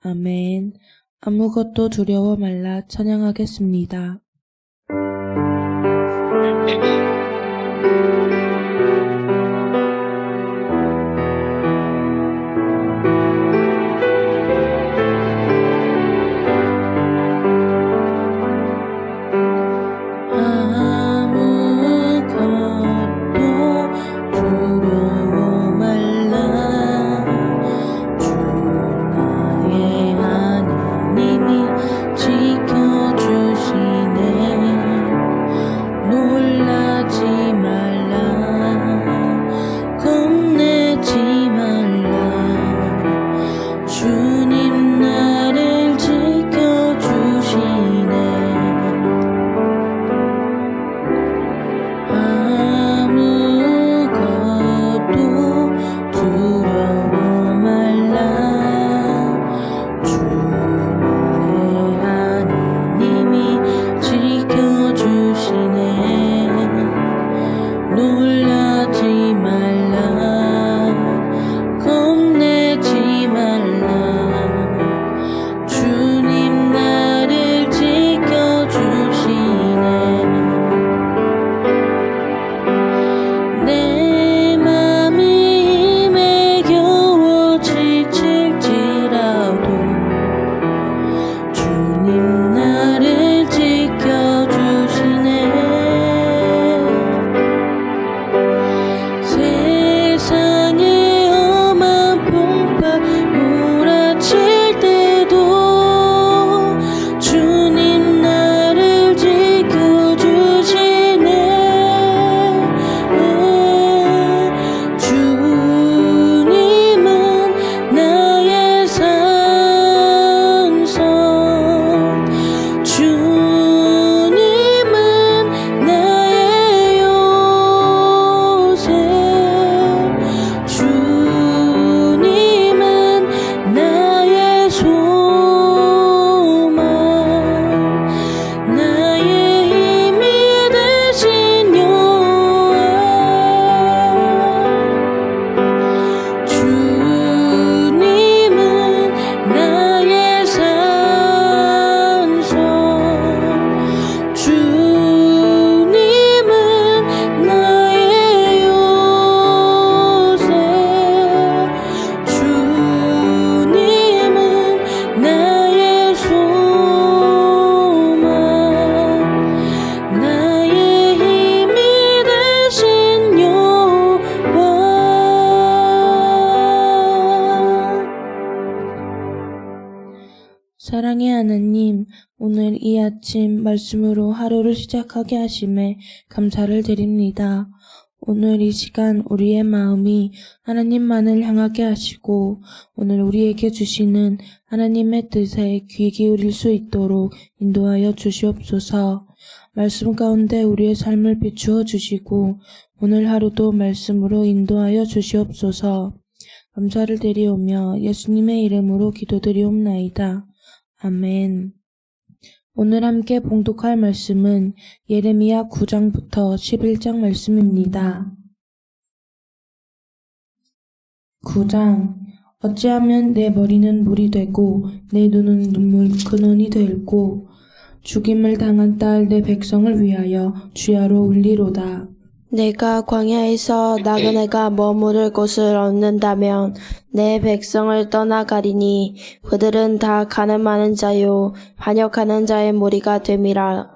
아멘. 아무것도 두려워 말라 찬양하겠습니다. 말씀으로 하루를 시작하게 하심에 감사를 드립니다. 오늘 이 시간 우리의 마음이 하나님만을 향하게 하시고 오늘 우리에게 주시는 하나님의 뜻에 귀 기울일 수 있도록 인도하여 주시옵소서. 말씀 가운데 우리의 삶을 비추어 주시고 오늘 하루도 말씀으로 인도하여 주시옵소서. 감사를 드리오며 예수님의 이름으로 기도드리옵나이다. 아멘. 오늘 함께 봉독할 말씀은 예레미야 9장부터 11장 말씀입니다. 9장 어찌하면 내 머리는 물이 되고 내 눈은 눈물 근원이 될고 죽임을 당한 딸 내 백성을 위하여 주야로 울리로다. 내가 광야에서 나그네가 머무를 곳을 얻는다면 내 백성을 떠나가리니 그들은 다 가늠하는 자요 반역하는 자의 무리가 됨이라.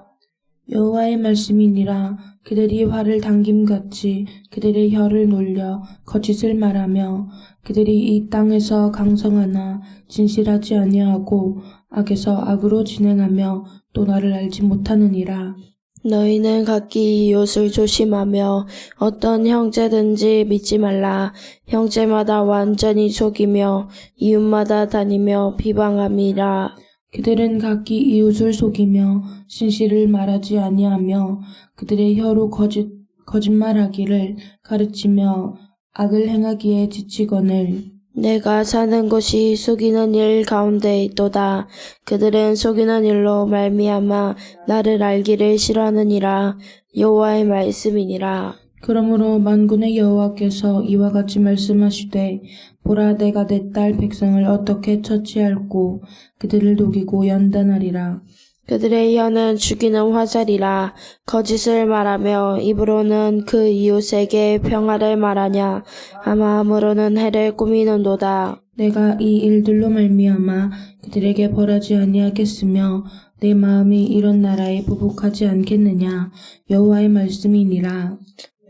여호와의 말씀이니라 그들이 화를 당김같이 그들의 혀를 놀려 거짓을 말하며 그들이 이 땅에서 강성하나 진실하지 아니하고 악에서 악으로 진행하며 또 나를 알지 못하느니라 너희는 각기 이웃을 조심하며 어떤 형제든지 믿지 말라. 형제마다 완전히 속이며 이웃마다 다니며 비방함이라. 그들은 각기 이웃을 속이며 진실을 말하지 아니하며 그들의 혀로 거짓 거짓말하기를 가르치며 악을 행하기에 지치거늘 내가 사는 곳이 속이는 일 가운데 있도다. 그들은 속이는 일로 말미암아 나를 알기를 싫어하느니라. 여호와의 말씀이니라. 그러므로 만군의 여호와께서 이와 같이 말씀하시되 보라 내가 내 딸 백성을 어떻게 처치할꼬 그들을 녹이고 연단하리라 그들의 혀는 죽이는 화살이라 거짓을 말하며 입으로는 그 이웃에게 평화를 말하냐? 아마함으로는 해를 꾸미는도다. 내가 이 일들로 말미암아 그들에게 벌하지 아니하겠으며 내 마음이 이런 나라에 보복하지 않겠느냐? 여호와의 말씀이니라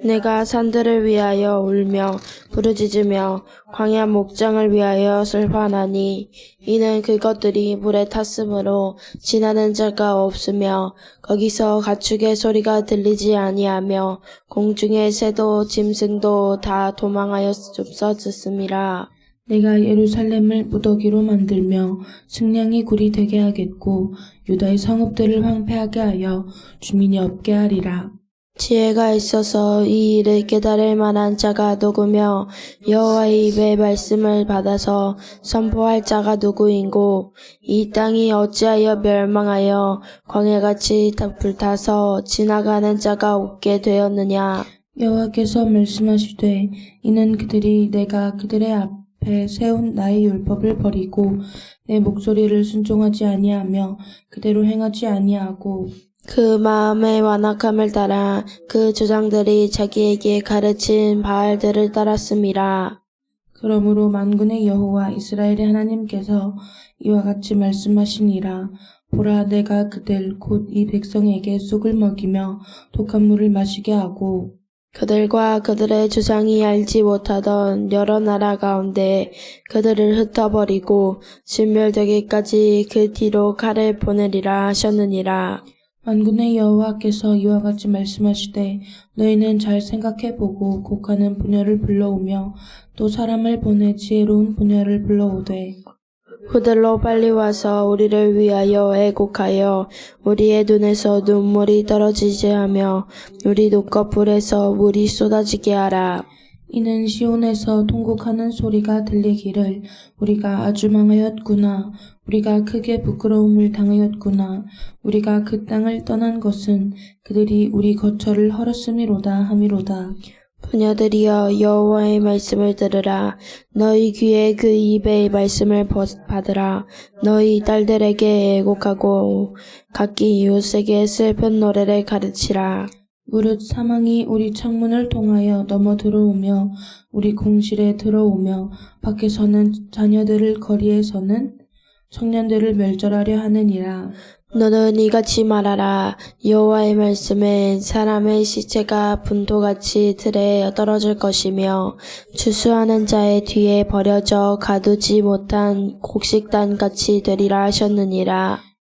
내가 산들을 위하여 울며 부르짖으며 광야 목장을 위하여 슬퍼하나니 이는 그것들이 물에 탔으므로 지나는 자가 없으며 거기서 가축의 소리가 들리지 아니하며 공중의 새도 짐승도 다 도망하여 없어졌음이라. 내가 예루살렘을 무더기로 만들며 승냥이 굴이 되게 하겠고 유다의 성읍들을 황폐하게 하여 주민이 없게 하리라 지혜가 있어서 이 일을 깨달을 만한 자가 누구며 여호와의 입의 말씀을 받아서 선포할 자가 누구인고 이 땅이 어찌하여 멸망하여 광야같이 다 불타서 지나가는 자가 없게 되었느냐? 여호와께서 말씀하시되 이는 그들이 내가 그들의 앞에 세운 나의 율법을 버리고 내 목소리를 순종하지 아니하며 그대로 행하지 아니하고 그 마음의 완악함을 따라 그 조상들이 자기에게 가르친 바알들을 따랐음이라 그러므로 만군의 여호와 이스라엘의 하나님께서 이와 같이 말씀하시니라 보라 내가 그들 곧 이 백성에게 쑥을 먹이며 독한 물을 마시게 하고 그들과 그들의 주장이 알지 못하던 여러 나라 가운데 그들을 흩어버리고 진멸되기까지 그 뒤로 칼을 보내리라 하셨느니라. 만군의 여호와께서 이와 같이 말씀하시되 너희는 잘 생각해보고 곡하는 분야를 불러오며 또 사람을 보내 지혜로운 분야를 불러오되 그들로 빨리 와서 우리를 위하여 애곡하여 우리의 눈에서 눈물이 떨어지게 하며 우리 눈꺼풀에서 물이 쏟아지게 하라. 이는 시온에서 통곡하는 소리가 들리기를 우리가 아주 망하였구나. 우리가 크게 부끄러움을 당하였구나. 우리가 그 땅을 떠난 것은 그들이 우리 거처를 헐었음이로다 함이로다. 부녀들이여 여호와의 말씀을 들으라. 너희 귀에 그 입의 말씀을 버- 받으라. 너희 딸들에게 애곡하고 각기 이웃에게 슬픈 노래를 가르치라 무릇 사망이 우리 창문을 통하여 넘어 들어오며 우리 공실에 들어오며 밖에서는 자녀들을 거리에서는 청년들을 멸절하려 하느니라. 너는 이같이 말하라. 여호와의 말씀은 사람의 시체가 분토같이 들에 떨어질 것이며 추수하는 자의 뒤에 버려져 가두지 못한 곡식단같이 되리라 하셨느니라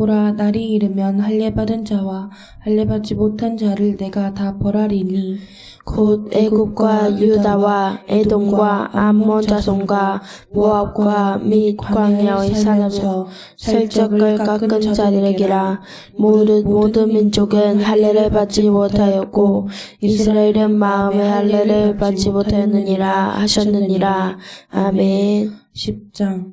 보라 날이 이르면 할례 받은 자와 할례 받지 못한 자를 내가 다 벌하리니 곧 애굽과 유다와 에돔과 암몬 자손과 모압과 및 광야의 산업에서 살적을 깎은 자들에게라. 모든 모든 민족은 할례를 받지 못하였고 이스라엘은 마음의 할례를 받지 못하였느니라 하셨느니라. 아멘. 10장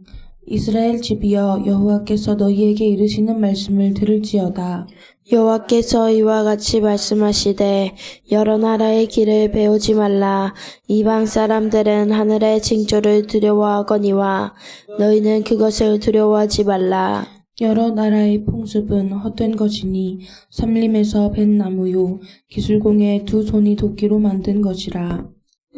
이스라엘 집이여 여호와께서 너희에게 이르시는 말씀을 들을지어다. 여호와께서 이와 같이 말씀하시되 여러 나라의 길을 배우지 말라. 이방 사람들은 하늘의 징조를 두려워하거니와 너희는 그것을 두려워하지 말라. 여러 나라의 풍습은 헛된 것이니 삼림에서 벤 나무요 기술공의 두 손이 도끼로 만든 것이라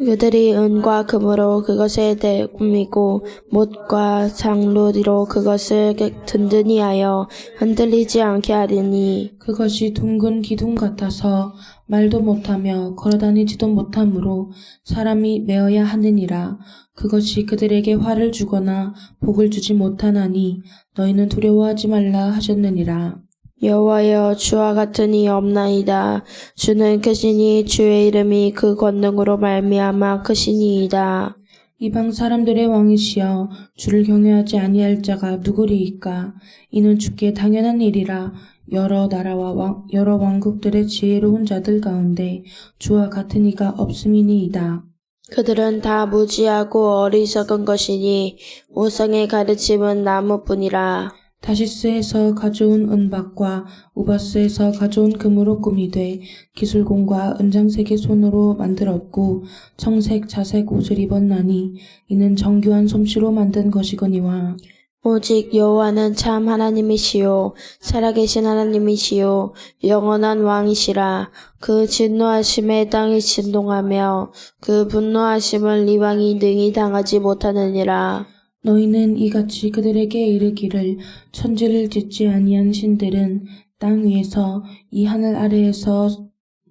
그들이 은과 금으로 그것을 대 꾸미고 못과 장로리로 그것을 든든히 하여 흔들리지 않게 하리니 그것이 둥근 기둥 같아서 말도 못하며 걸어다니지도 못하므로 사람이 메어야 하느니라. 그것이 그들에게 화를 주거나 복을 주지 못하나니 너희는 두려워하지 말라 하셨느니라. 여호와여 주와 같은 이 없나이다. 주는 크시니 주의 이름이 그 권능으로 말미암아 크시니이다. 이방 사람들의 왕이시여 주를 경외하지 아니할 자가 누구리이까? 이는 주께 당연한 일이라. 여러 나라와 왕, 여러 왕국들의 지혜로운 자들 가운데 주와 같은 이가 없음이니이다. 그들은 다 무지하고 어리석은 것이니 우상의 가르침은 나무뿐이라 다시스에서 가져온 은박과 우바스에서 가져온 금으로 꾸미 되 기술공과 은장색의 손으로 만들었고 청색 자색 옷을 입었나니 이는 정교한 솜씨로 만든 것이거니와 오직 여호와는 참 하나님이시요 살아계신 하나님이시요 영원한 왕이시라. 그 진노하심에 땅이 진동하며 그 분노하심을 이 왕이 능히 당하지 못하느니라 너희는 이같이 그들에게 이르기를 천지를 짓지 아니한 신들은 땅 위에서 이 하늘 아래에서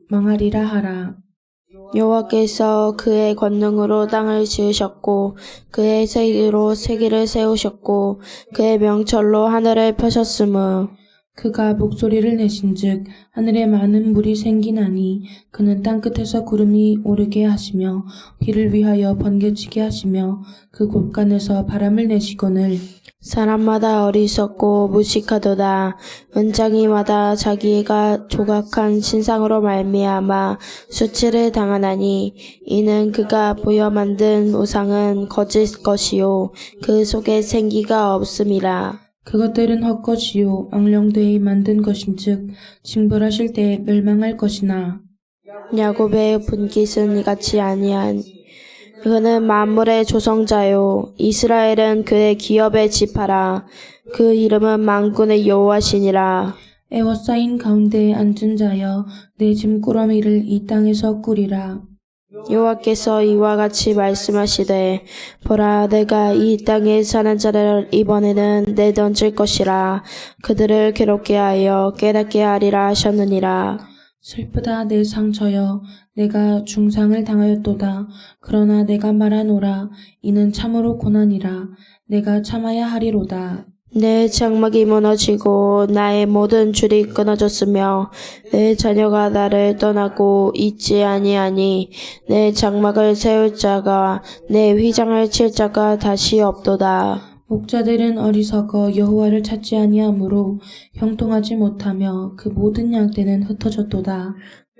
망하리라 하라. 여호와께서 그의 권능으로 땅을 지으셨고 그의 세기로 세기를 세우셨고 그의 명철로 하늘을 펴셨으므 그가 목소리를 내신즉 하늘에 많은 물이 생기나니 그는 땅 끝에서 구름이 오르게 하시며 비를 위하여 번개치게 하시며 그 곳간에서 바람을 내시거늘. 사람마다 어리석고 무식하도다. 은장이마다 자기가 조각한 신상으로 말미암아 수치를 당하나니 이는 그가 보여 만든 우상은 거짓 것이요. 그 속에 생기가 없음이라 그것들은 헛것이요. 악령되이 만든 것인즉 징벌하실 때에 멸망할 것이나. 야곱의 분깃은 이같이 아니한. 그는 만물의 조성자요. 이스라엘은 그의 기업의 지파라. 그 이름은 만군의 여호와시니라. 애워싸인 가운데에 앉은 자여 내 짐꾸러미를 이 땅에서 꾸리라 여호와께서 이와 같이 말씀하시되 보라 내가 이 땅에 사는 자를 이번에는 내던질 것이라. 그들을 괴롭게 하여 깨닫게 하리라 하셨느니라. 슬프다 내 상처여. 내가 중상을 당하였도다. 그러나 내가 말하노라. 이는 참으로 고난이라. 내가 참아야 하리로다 내 장막이 무너지고 나의 모든 줄이 끊어졌으며 내 자녀가 나를 떠나고 있지 아니하니 내 장막을 세울 자가 내 휘장을 칠 자가 다시 없도다. 목자들은 어리석어 여호와를 찾지 아니하므로 형통하지 못하며 그 모든 양떼는 흩어졌도다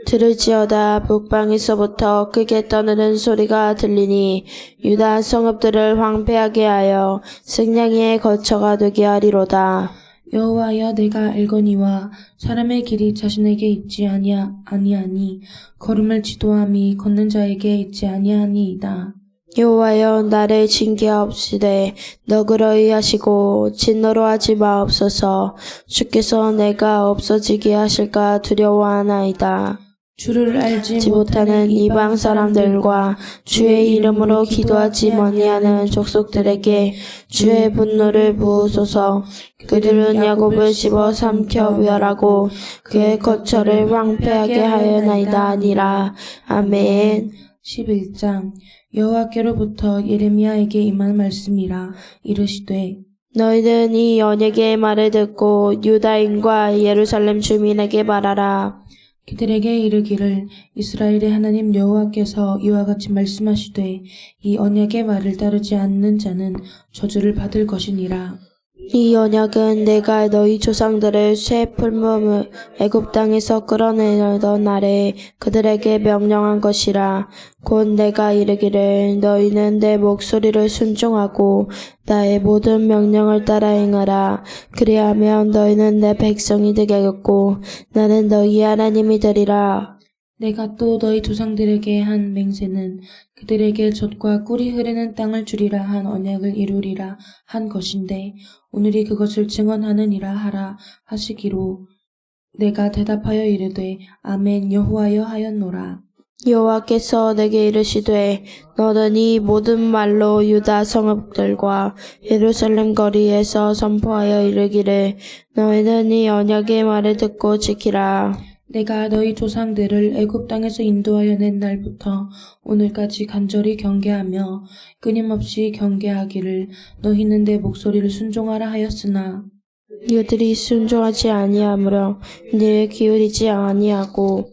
들을지어다 북방에서부터 크게 떠드는 소리가 들리니 유다 성읍들을 황폐하게 하여 승냥이의 거처가 되게 하리로다. 여호와여 내가 알거니와 사람의 길이 자신에게 있지 아니하, 아니하니 걸음을 지도함이 걷는 자에게 있지 아니하니이다 여호와여 나를 징계하옵시되 너그러이 하시고 진노로 하지 마옵소서 주께서 내가 없어지게 하실까 두려워하나이다. 주를 알지 지 못하는 이방 사람들과 주의 이름으로 기도하지 머니하는 족속들에게 주의 분노를 부으소서. 그들은 야곱을 씹어 삼켜 멸하고 그의 거처를 황폐하게 하여나이다 아니라. 아멘. 11장. 여호와께로부터 예레미야에게 임한 말씀이라. 이르시되 너희는 이 언약의 말을 듣고 유다인과 예루살렘 주민에게 말하라 그들에게 이르기를 이스라엘의 하나님 여호와께서 이와 같이 말씀하시되 이 언약의 말을 따르지 않는 자는 저주를 받을 것이니라 이 언약은 내가 너희 조상들을 쇠 풀몸을 애굽 땅에서 끌어내던 날에 그들에게 명령한 것이라. 곧 내가 이르기를 너희는 내 목소리를 순종하고 나의 모든 명령을 따라 행하라. 그리하면 너희는 내 백성이 되겠고 나는 너희 하나님이 되리라 내가 또 너희 조상들에게 한 맹세는 그들에게 젖과 꿀이 흐르는 땅을 주리라 한 언약을 이루리라 한 것인데 오늘이 그것을 증언하느니라 하라 하시기로 내가 대답하여 이르되 아멘 여호와여 하였노라. 여호와께서 내게 이르시되 너는 이 모든 말로 유다 성읍들과 예루살렘 거리에서 선포하여 이르기를 너희는 이 언약의 말을 듣고 지키라 내가 너희 조상들을 애굽 땅에서 인도하여 낸 날부터 오늘까지 간절히 경계하며 끊임없이 경계하기를 너희는 내 목소리를 순종하라 하였으나 이들이 순종하지 아니하므로 네 기울이지 아니하고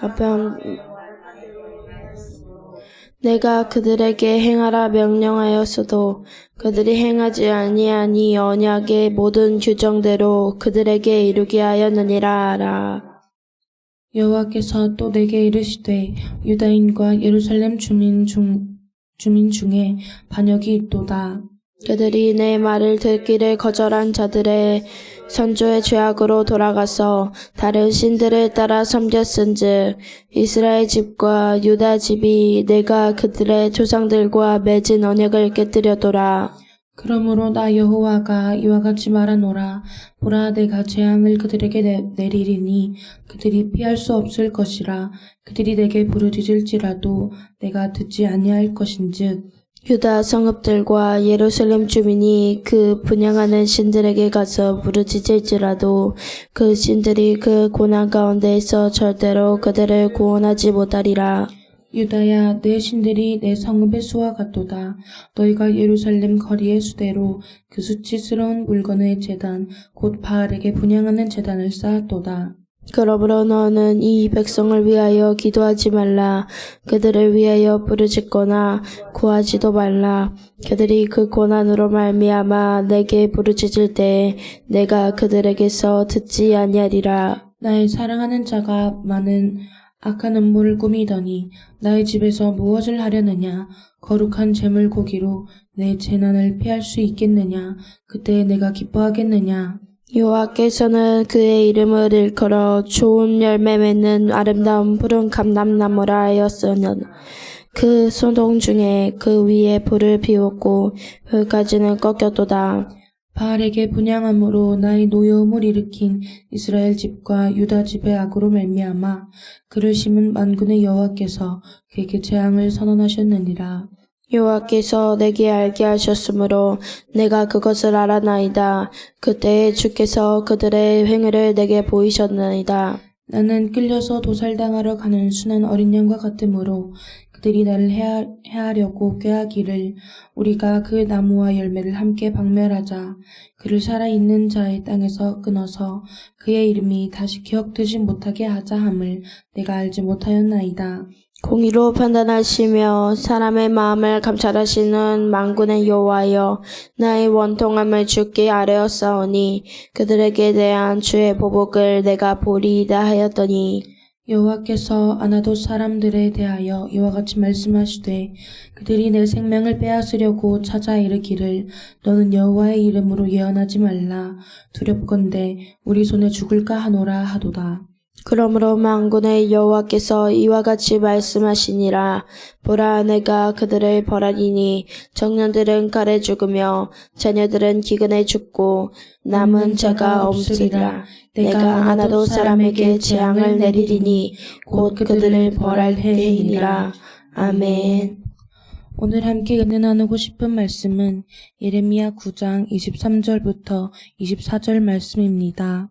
아편 내가 그들에게 행하라 명령하였어도 그들이 행하지 아니한 이 언약의 모든 규정대로 그들에게 이루게 하였느니라 하라. 여호와께서 또 내게 이르시되 유다인과 예루살렘 주민 중 주민 중에 반역이 있도다 그들이 내 말을 듣기를 거절한 자들의 선조의 죄악으로 돌아가서 다른 신들을 따라 섬겼은즉 이스라엘 집과 유다 집이 내가 그들의 조상들과 맺은 언약을 깨뜨려도라. 그러므로 나 여호와가 이와 같이 말하노라 보라 내가 재앙을 그들에게 내, 내리리니 그들이 피할 수 없을 것이라 그들이 내게 부르짖을지라도 내가 듣지 아니할 것인즉 유다 성읍들과 예루살렘 주민이 그 분양하는 신들에게 가서 부르짖을지라도 그 신들이 그 고난 가운데에서 절대로 그들을 구원하지 못하리라. 유다야 내 신들이 내 성읍의 수와 같도다 너희가 예루살렘 거리의 수대로 그 수치스러운 물건의 재단 곧 바알에게 분양하는 재단을 쌓았도다 그러므로 너는 이 백성을 위하여 기도하지 말라. 그들을 위하여 부르짖거나 구하지도 말라. 그들이 그 고난으로 말미암아 내게 부르짖을 때 내가 그들에게서 듣지 아니하리라. 나의 사랑하는 자가 많은 악한 음모를 꾸미더니 나의 집에서 무엇을 하려느냐 거룩한 재물 고기로 내 재난을 피할 수 있겠느냐 그때 내가 기뻐하겠느냐 여호와께서는 그의 이름을 일컬어 좋은 열매 맺는 아름다운 푸른 감람나무라 하였으니 그 소동 중에 그 위에 불을 피웠고 그까지는 꺾였도다. 바알에게 분양함으로 나의 노여움을 일으킨 이스라엘 집과 유다 집의 악으로 말미암아 그를 심은 만군의 여호와께서 그에게 재앙을 선언하셨느니라 여호와께서 내게 알게 하셨으므로 내가 그것을 알아나이다. 그때에 주께서 그들의 행위를 내게 보이셨나이다. 나는 끌려서 도살당하러 가는 순한 어린 양과 같으므로 그들이 나를 해하, 해하려고 꾀하기를 우리가 그 나무와 열매를 함께 박멸하자 그를 살아있는 자의 땅에서 끊어서 그의 이름이 다시 기억되지 못하게 하자 함을 내가 알지 못하였나이다. 공의로 판단하시며 사람의 마음을 감찰하시는 만군의 여호와여 나의 원통함을 주께 아뢰었사오니 그들에게 대한 주의 보복을 내가 보리이다 하였더니 여호와께서 아나도 사람들에 대하여 이와 같이 말씀하시되 그들이 내 생명을 빼앗으려고 찾아 이르기를 너는 여호와의 이름으로 예언하지 말라. 두렵건대 우리 손에 죽을까 하노라 하도다 그러므로 만군의 여호와께서 이와 같이 말씀하시니라. 보라 내가 그들을 벌하리니 청년들은 칼에 죽으며 자녀들은 기근에 죽고 남은 자가 없으리라. 내가 아나도 사람에게 재앙을 내리리니 곧 그들을 벌할 해이니라. 아멘. 오늘 함께 은혜 나누고 싶은 말씀은 예레미야 9장 23절부터 24절 말씀입니다.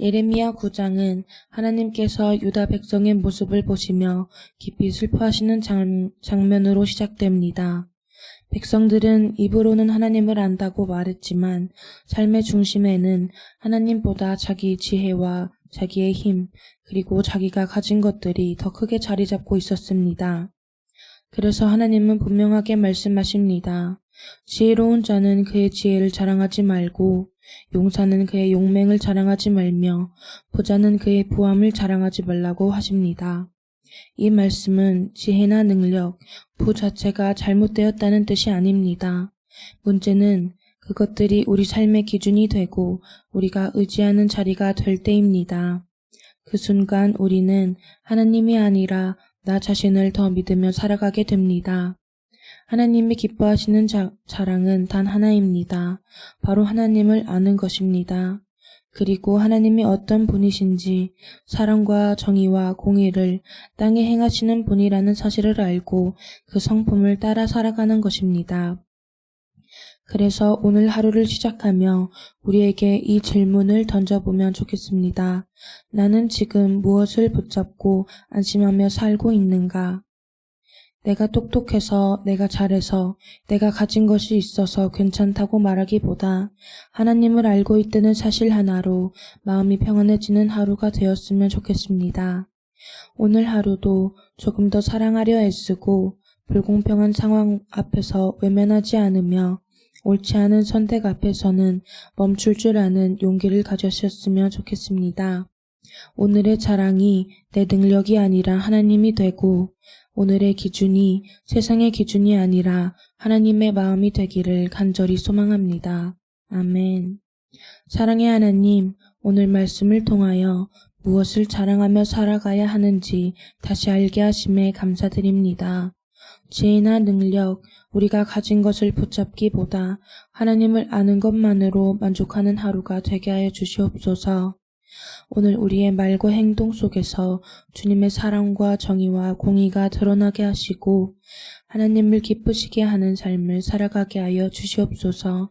예레미야 9장은 하나님께서 유다 백성의 모습을 보시며 깊이 슬퍼하시는 장, 장면으로 시작됩니다. 백성들은 입으로는 하나님을 안다고 말했지만 삶의 중심에는 하나님보다 자기 지혜와 자기의 힘, 그리고 자기가 가진 것들이 더 크게 자리 잡고 있었습니다. 그래서 하나님은 분명하게 말씀하십니다. 지혜로운 자는 그의 지혜를 자랑하지 말고 용사는 그의 용맹을 자랑하지 말며 부자는 그의 부함을 자랑하지 말라고 하십니다. 이 말씀은 지혜나 능력, 부 자체가 잘못되었다는 뜻이 아닙니다. 문제는 그것들이 우리 삶의 기준이 되고 우리가 의지하는 자리가 될 때입니다. 그 순간 우리는 하나님이 아니라 나 자신을 더 믿으며 살아가게 됩니다. 하나님이 기뻐하시는 자, 자랑은 단 하나입니다. 바로 하나님을 아는 것입니다. 그리고 하나님이 어떤 분이신지 사랑과 정의와 공의를 땅에 행하시는 분이라는 사실을 알고 그 성품을 따라 살아가는 것입니다. 그래서 오늘 하루를 시작하며 우리에게 이 질문을 던져보면 좋겠습니다. 나는 지금 무엇을 붙잡고 안심하며 살고 있는가? 내가 똑똑해서, 내가 잘해서, 내가 가진 것이 있어서 괜찮다고 말하기보다 하나님을 알고 있다는 사실 하나로 마음이 평안해지는 하루가 되었으면 좋겠습니다. 오늘 하루도 조금 더 사랑하려 애쓰고 불공평한 상황 앞에서 외면하지 않으며 옳지 않은 선택 앞에서는 멈출 줄 아는 용기를 가졌으면 좋겠습니다. 오늘의 자랑이 내 능력이 아니라 하나님이 되고 오늘의 기준이 세상의 기준이 아니라 하나님의 마음이 되기를 간절히 소망합니다. 아멘. 사랑의 하나님, 오늘 말씀을 통하여 무엇을 자랑하며 살아가야 하는지 다시 알게 하심에 감사드립니다. 지혜나 능력, 우리가 가진 것을 붙잡기보다 하나님을 아는 것만으로 만족하는 하루가 되게 하여 주시옵소서. 오늘 우리의 말과 행동 속에서 주님의 사랑과 정의와 공의가 드러나게 하시고 하나님을 기쁘시게 하는 삶을 살아가게 하여 주시옵소서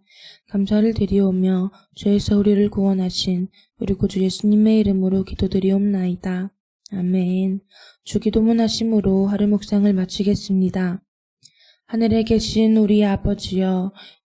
감사를 드리오며 죄에서 우리를 구원하신 우리 구주 예수님의 이름으로 기도드리옵나이다. 아멘. 주기도문 하심으로 하루 묵상을 마치겠습니다. 하늘에 계신 우리 아버지여